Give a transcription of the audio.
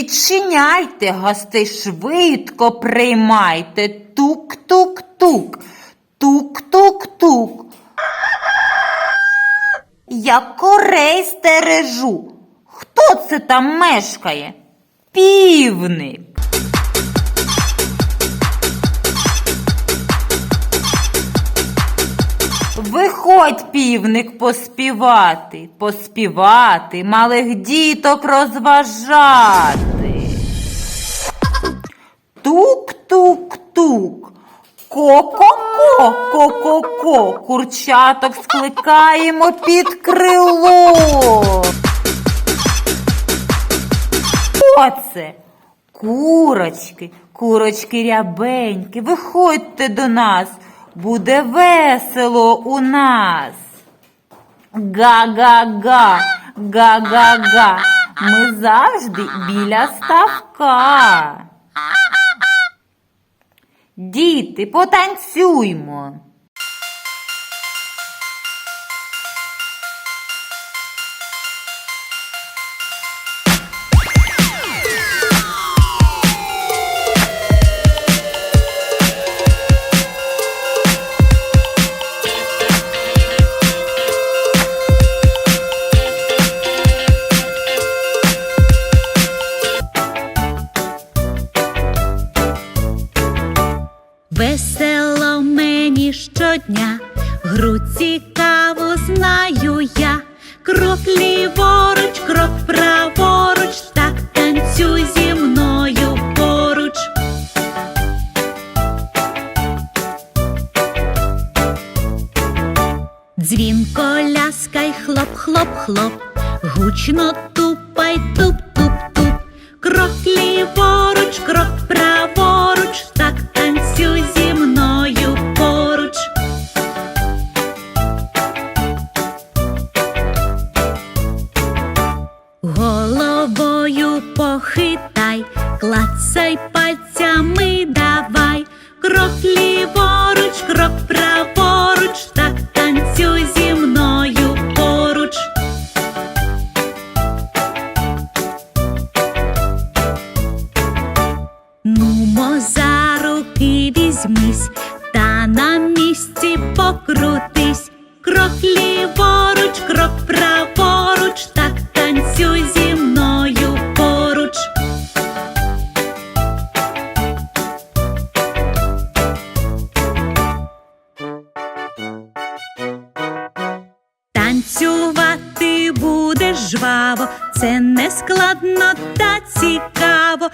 Відчиняйте гости, швидко приймайте. Тук-тук-тук. Тук-тук-тук. Я корей стережу. Хто це там мешкає? Півник. Ходь, півник, поспівати, поспівати, малих діток розважати. Тук-тук-тук. Ко-ко-ко, ко-ко-ко, курчаток скликаємо під крило. Оце курочки, курочки рябеньки. виходьте до нас буде весело у нас. Га-га-га, га-га-га, ми завжди біля ставка. Діти, потанцюймо. Щодня, гру цікаву знаю я. Крок ліворуч, крок праворуч, так танцюй зі мною поруч. Дзвінко ляскай, хлоп, хлоп, хлоп, гучно тупай, туп, туп, туп. Крок ліворуч, крок праворуч, складно та цікаво.